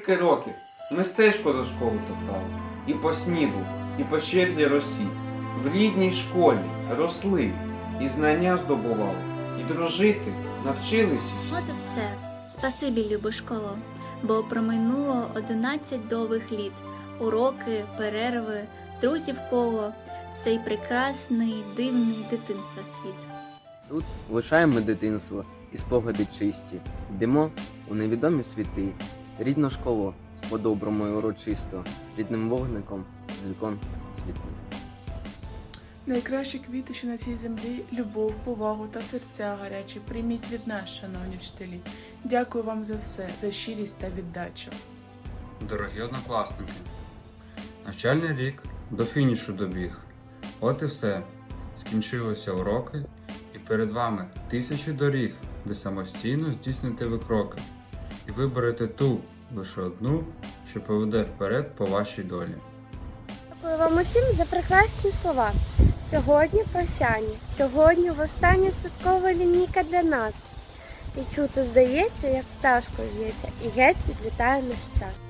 Кілька років. Мистечко за школу топтав. і по снігу, і по щедрій росі. В рідній школі росли, і знання здобували, і дружити навчилися. От і все. Спасибі, любе школо, бо промайнуло одинадцять довгих літ. Уроки, перерви, друзів коло, цей прекрасний, дивний дитинства світ. Тут лишаємо дитинство і спогади чисті, йдемо у невідомі світи, рідну школу, по-доброму і урочисто, рідним вогником з вікон світи. Найкращі квіти, що на цій землі, любов, повагу та серця гарячі. Прийміть від нас, шановні вчителі. Дякую вам за все, за щирість та віддачу. Дорогі однокласники, навчальний рік до фінішу добіг. От і все. Скінчилися уроки, і перед вами тисячі доріг, де самостійно здійсните ви кроки. І виберете ту лише одну, що поведе вперед по вашій долі. Дякую вам усім за прекрасні слова. Сьогодні прощання, сьогодні остання святкова лінійка для нас. І чути здається, як пташка в'ється, і геть відлітає наш час.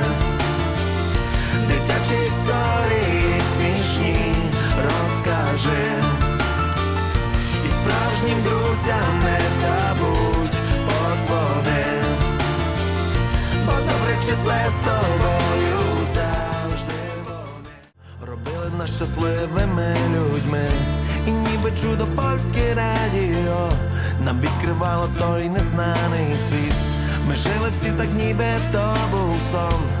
Історії смішні розкажи. І справжнім друзям не забудь подзвони. Бо добре числе з тобою завжди вони. Робили нас щасливими людьми. І ніби чудо польське радіо Нам відкривало той незнаний світ. Ми жили всі так, ніби то був сон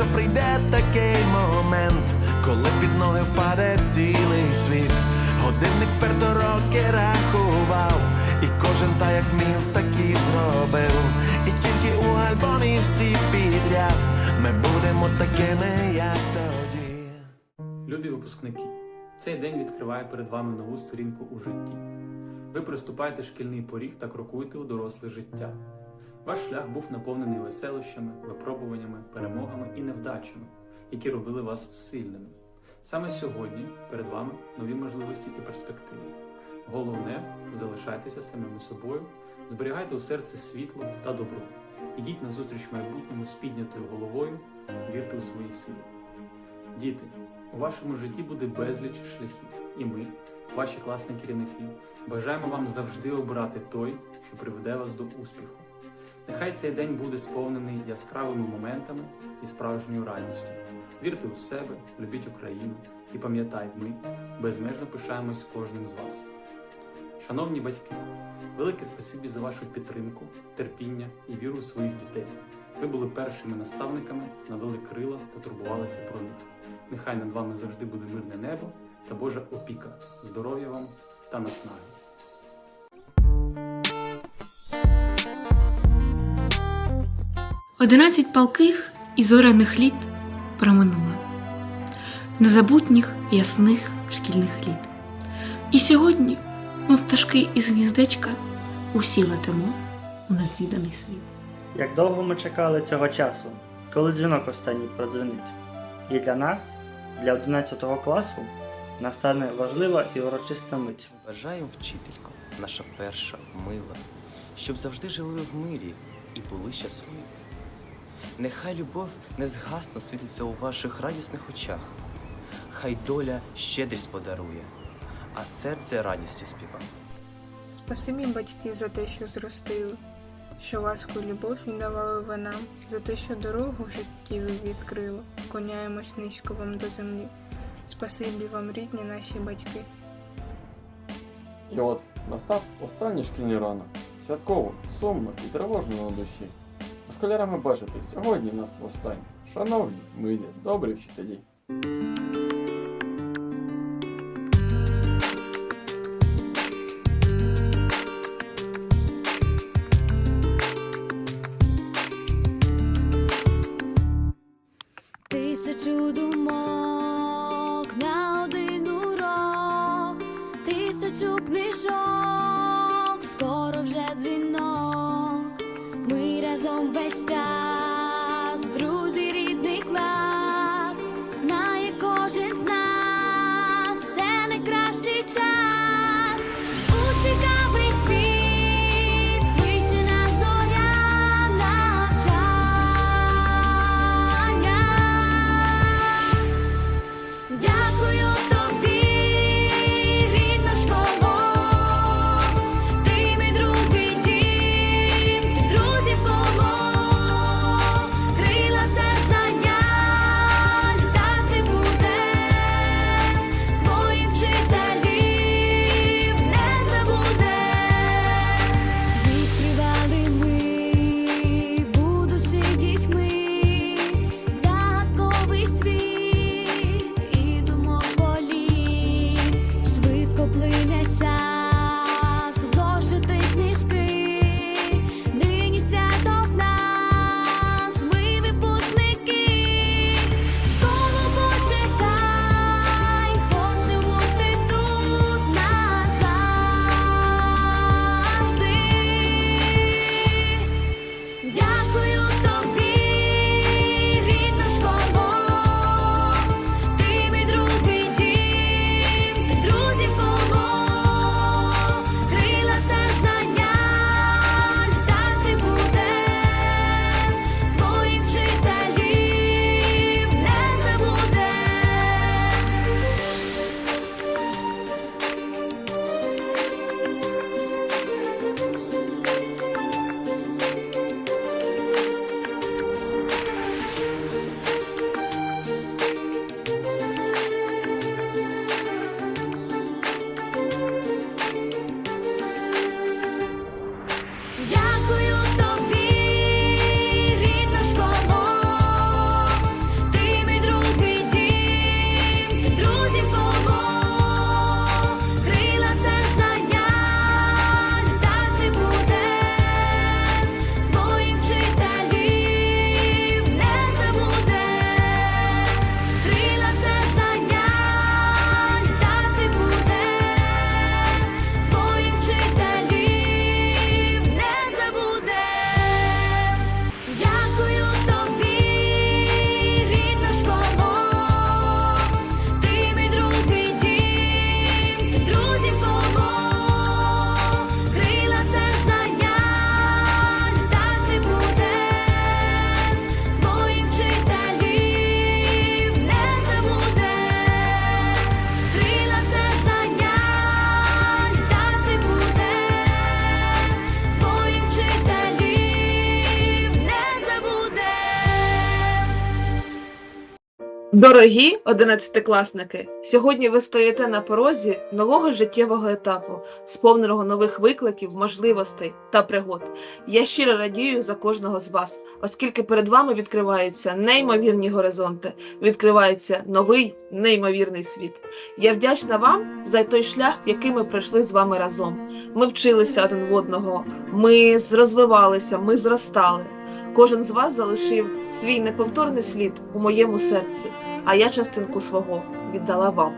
що прийде такий момент Коли під ноги впаде цілий світ Годинник вперто роки рахував І кожен та як міг, так і зробив І тільки у альбомі всі підряд Ми будемо такими, як тоді Любі випускники, цей день відкриває перед вами нову сторінку у житті. Ви приступаєте шкільний поріг та крокуєте у доросле життя. Ваш шлях був наповнений веселощами, випробуваннями, перемогами і невдачами, які робили вас сильними. Саме сьогодні перед вами нові можливості і перспективи. Головне залишайтеся самими собою, зберігайте у серці світло та добро. Ідіть на зустріч майбутньому з піднятою головою, вірте у свої сили. Діти, у вашому житті буде безліч шляхів, і ми, ваші класні керівники, бажаємо вам завжди обирати той, що приведе вас до успіху. Нехай цей день буде сповнений яскравими моментами і справжньою радістю. Вірте у себе, любіть Україну і пам'ятайте, ми безмежно пишаємось кожним з вас. Шановні батьки, велике спасибі за вашу підтримку, терпіння і віру у своїх дітей. Ви були першими наставниками, надали крила та турбувалися про них. Нехай над вами завжди буде мирне небо та Божа опіка, здоров'я вам та наснаги. Одинадцять палких і зоряних літ проминуло, незабутніх ясних шкільних літ. І сьогодні, ми пташки із гніздечка, усі летимо у незвіданий світ. Як довго ми чекали цього часу, коли дзвінок останній продзвонить. І для нас, для 11 класу, настане важлива і урочиста мить. Бажаю, вчителько, наша перша, мила, щоб завжди жили в мирі і були щасливі. Нехай любов не згасно світиться у ваших радісних очах. Хай доля щедрість подарує, а серце радістю співа. Спасибі батьки за те, що зростили, що ласку і любов віддавали ви нам, за те, що дорогу в житті ви відкрили, коняємось низько вам до землі. Спасибі вам, рідні наші батьки. І от настав останній шкільний ранок. Святково, сумно і тривожно на душі. Школярами бажати сьогодні нас востаннє. Шановні, милі, добрі вчителі. Дорогі одинадцятикласники, сьогодні ви стоїте на порозі нового життєвого етапу, сповненого нових викликів, можливостей та пригод. Я щиро радію за кожного з вас, оскільки перед вами відкриваються неймовірні горизонти, відкривається новий неймовірний світ. Я вдячна вам за той шлях, який ми пройшли з вами разом. Ми вчилися один в одного, ми розвивалися, ми зростали. Кожен з вас залишив свій неповторний слід у моєму серці, а я частинку свого віддала вам.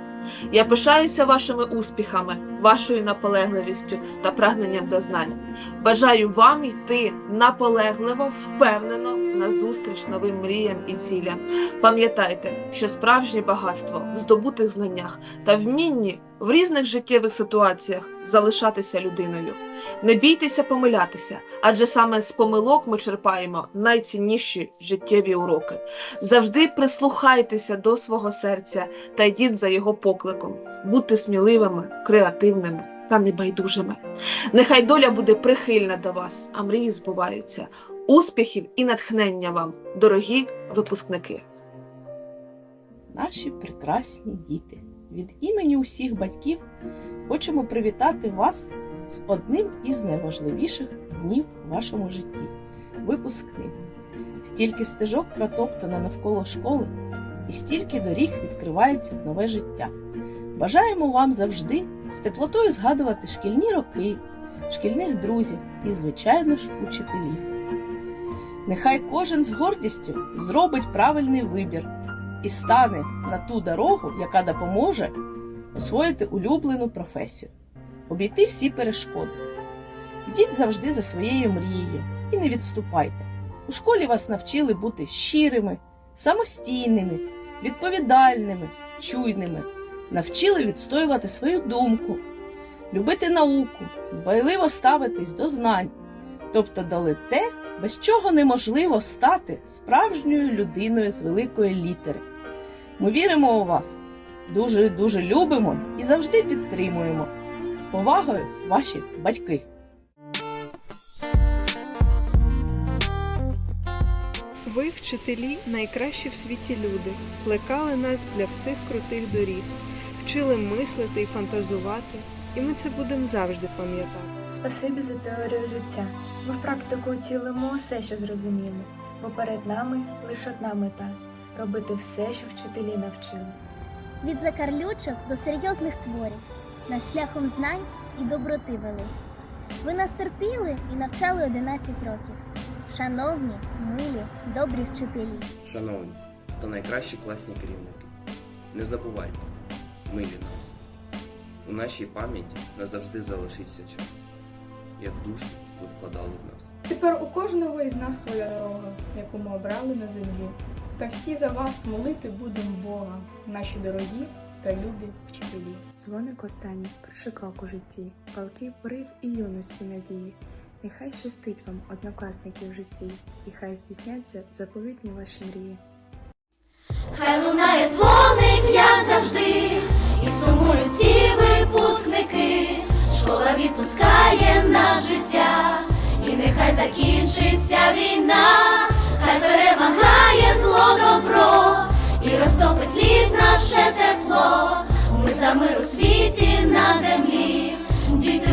Я пишаюся вашими успіхами, вашою наполегливістю та прагненням до знань. Бажаю вам йти наполегливо, впевнено на зустріч новим мріям і цілям. Пам'ятайте, що справжнє багатство в здобутих знаннях та вмінні в різних життєвих ситуаціях залишатися людиною. Не бійтеся помилятися, адже саме з помилок ми черпаємо найцінніші життєві уроки. Завжди прислухайтеся до свого серця та йдіть за його покликом. Будьте сміливими, креативними та небайдужими. Нехай доля буде прихильна до вас, а мрії збуваються. Успіхів і натхнення вам, дорогі випускники! Наші прекрасні діти. Від імені усіх батьків хочемо привітати вас з одним із найважливіших днів в вашому житті випускним. Стільки стежок протоптано навколо школи, і стільки доріг відкривається в нове життя. Бажаємо вам завжди з теплотою згадувати шкільні роки, шкільних друзів і, звичайно ж, учителів. Нехай кожен з гордістю зробить правильний вибір і стане на ту дорогу, яка допоможе освоїти улюблену професію, обійти всі перешкоди. Йдіть завжди за своєю мрією і не відступайте. У школі вас навчили бути щирими, самостійними, відповідальними, чуйними, навчили відстоювати свою думку, любити науку, дбайливо ставитись до знань, тобто дали те, без чого неможливо стати справжньою людиною з великої літери. Ми віримо у вас, дуже дуже любимо і завжди підтримуємо. З повагою, ваші батьки. Ви, вчителі, найкращі в світі люди, плекали нас для всіх крутих доріг, вчили мислити і фантазувати, і ми це будемо завжди пам'ятати. Спасибі за теорію життя. Ми в практику втілимо усе, що зрозуміли, бо перед нами лише одна мета робити все, що вчителі навчили. Від закарлючок до серйозних творів, над шляхом знань і доброти вели. Ви нас терпіли і навчали 11 років. Шановні, милі, добрі вчителі. Шановні та найкращі класні керівники, не забувайте, милі нас. У нашій пам'яті назавжди залишиться час, як душу ви вкладали в нас. Тепер у кожного із нас своя дорога, яку ми обрали на землі. Та всі за вас молити будемо Бога, наші дорогі та любі вчителі. Дзвоник останній, перший крок у житті, палкий порив і юності надії. Нехай щастить вам, однокласники в житті, і хай здійсняться заповітні ваші мрії. Хай лунає дзвоник, як завжди, сумують всі випускники. Школа відпускає на життя, і нехай закінчиться війна, хай перемагає зло добро, і розтопить лід наше тепло. Ми за мир у світі на землі, діти